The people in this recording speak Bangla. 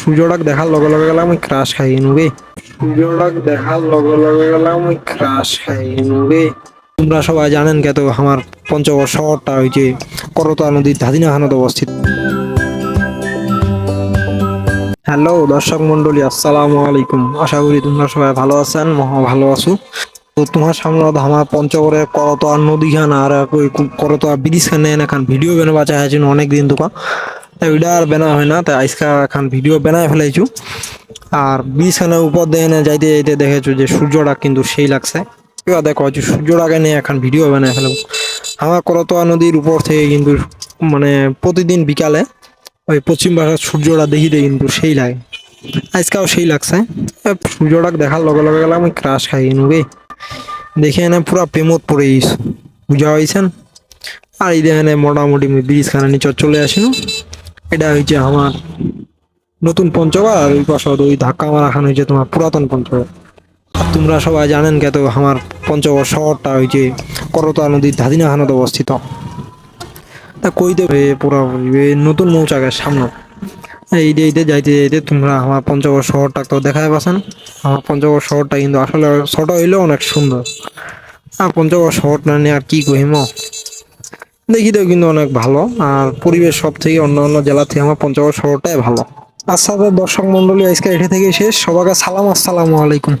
সূর্যটাক দেখার লগে লগে গেলাম ওই ক্রাশ খাই নুবে সূর্যটাক দেখার লগে লগে গেলাম ওই ক্রাশ খাই নুবে তোমরা সবাই জানেন কে তো আমার পঞ্চগড় শহরটা ওই যে করতোয়া নদীর ধাদিনা খানত অবস্থিত। হ্যালো দর্শক মন্ডলী আসসালামু আলাইকুম। আশা করি তোমরা সবাই ভালো আছেন, মহা ভালো আছো। তো তোমার সামনে আমার পঞ্চগড়ের করতোয়া নদী খান আর ওই করতোয়া ব্রিজ খান এখন ভিডিও বানাবা চাইছেন অনেক দিন তোকা তাই ওইটা আর বেনা হয় না, তাই আজকে এখন ভিডিও বানায় ফেলাইছু। আর ব্রিজ খানের উপর দিয়ে যাইতে যাইতে দেখেছ যে সূর্যটা কিন্তু সেই লাগছে। এবার দেখো যে সূর্যটাকে নিয়ে এখন ভিডিও বানায় ফেলব। আমার করতোয়া নদীর উপর থেকে কিন্তু মানে প্রতিদিন বিকালে, ওই পশ্চিম ভাষার সূর্যটা দেখিতে কিন্তু সেই লাগে। আজকাও সেই লাগছে। সূর্যটাকে দেখার লগে লগে গেলাম আমি ক্রাশ খাই নুবে দেখে এনে পুরা প্রেমত পড়ে গেছি বুঝা হয়েছেন আর এই দেখেন মোটামুটি ব্রিজ খানা নিচে চলে আসিনু এটা হচ্ছে আমার নতুন পঞ্চগড়, আর ওই পাশে ওই ধাক্কা মারা খান হয়েছে তোমার পুরাতন পঞ্চগড়। আর তোমরা সবাই জানেন কে তো আমার পঞ্চগড় শহরটা ওই যে করতোয়া নদীর ধাদিনা খানত অবস্থিত। তা কইতে পুরো নতুন মৌচাকের সামনে। এইতে এইতে যাইতে যাইতে তোমরা আমার পঞ্চগড় শহরটা তো দেখাই পাচ্ছেন আমার পঞ্চগড় শহরটা কিন্তু আসলে ছোট হইলেও অনেক সুন্দর। আর পঞ্চগড় শহরটা নিয়ে আর কি কহিম? দেখিতেও কিন্তু অনেক ভালো। আর পরিবেশ সব থেকে অন্য অন্য জেলা থেকে আমার পঞ্চগড় শহরটাই ভালো। আচ্ছা দর্শক মন্ডলী আজকে এটা থেকে শেষ। সবাইকে সালাম, আসসালামু আলাইকুম।